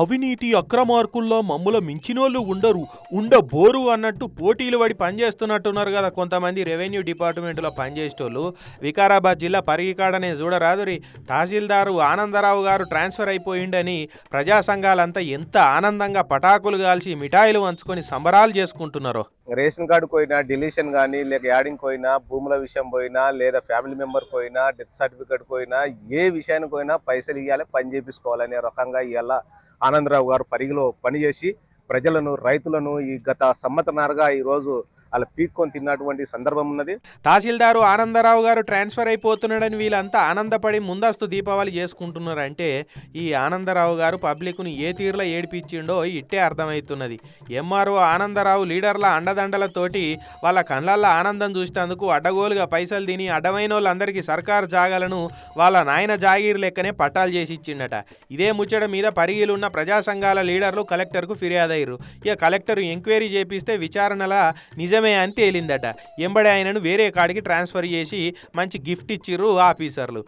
అవినీతి అక్రమార్కుల్లో మమ్ముల మించినోళ్ళు ఉండరు ఉండబోరు అన్నట్టు పోటీలు పడి పనిచేస్తున్నట్టున్నారు కదా కొంతమంది రెవెన్యూ డిపార్ట్మెంట్లో పనిచేసేటోళ్ళు. వికారాబాద్ జిల్లా పరిగికాడనే చూడరాదురి తహసీల్దారు ఆనందరావు గారు ట్రాన్స్ఫర్ అయిపోయిండని ప్రజా సంఘాలంతా ఎంత ఆనందంగా పటాకులు కాల్చి మిఠాయిలు వంచుకొని సంబరాలు చేసుకుంటున్నారో. రేషన్ కార్డు పోయినా డిలీషన్ కానీ లేక యాడింగ్ పోయినా భూముల విషయం పోయినా లేదా ఫ్యామిలీ మెంబర్ పోయినా డెత్ సర్టిఫికేట్ పోయినా ఏ విషయానికి పోయినా పైసలు ఇవ్వాలి పని చేపించుకోవాలనే రకంగా ఇవాళ ఆనందరావు గారు పరిగిలో పనిచేసి ప్రజలను రైతులను ఈ గత సంవత్సరాలుగా ఈరోజు అలా పీక్కొని తిన్నటువంటి సందర్భం ఉన్నది. తహసీల్దారు ఆనందరావు గారు ట్రాన్స్ఫర్ అయిపోతున్నాడని వీళ్ళంతా ఆనందపడి ముందస్తు దీపావళి చేసుకుంటున్నారంటే ఈ ఆనందరావు గారు పబ్లిక్ను ఏ తీరులో ఏడిపించిండో ఇట్టే అర్థమవుతున్నది. ఎంఆర్ఓ ఆనందరావు లీడర్ల అండదండలతోటి వాళ్ళ కళ్ళల్లో ఆనందం చూసినందుకు అడ్డగోలుగా పైసలు తిని అడ్డమైన వాళ్ళందరికీ సర్కారు జాగాలను వాళ్ళ నాయన జాగీర్ లెక్కనే పట్టాలు చేసి ఇచ్చిండట ఇదే ముచ్చట మీద పరిగిలున్న ప్రజా సంఘాల లీడర్లు కలెక్టర్కు ఫిర్యాదయ్యారు. ఇక కలెక్టర్ ఎంక్వైరీ చేపిస్తే విచారణల నిజమే అని తేలిందట. ఎంబడే ఆయనను వేరే కాడికి ట్రాన్స్ఫర్ చేసి మంచి గిఫ్ట్ ఇచ్చిర్రు ఆఫీసర్లు.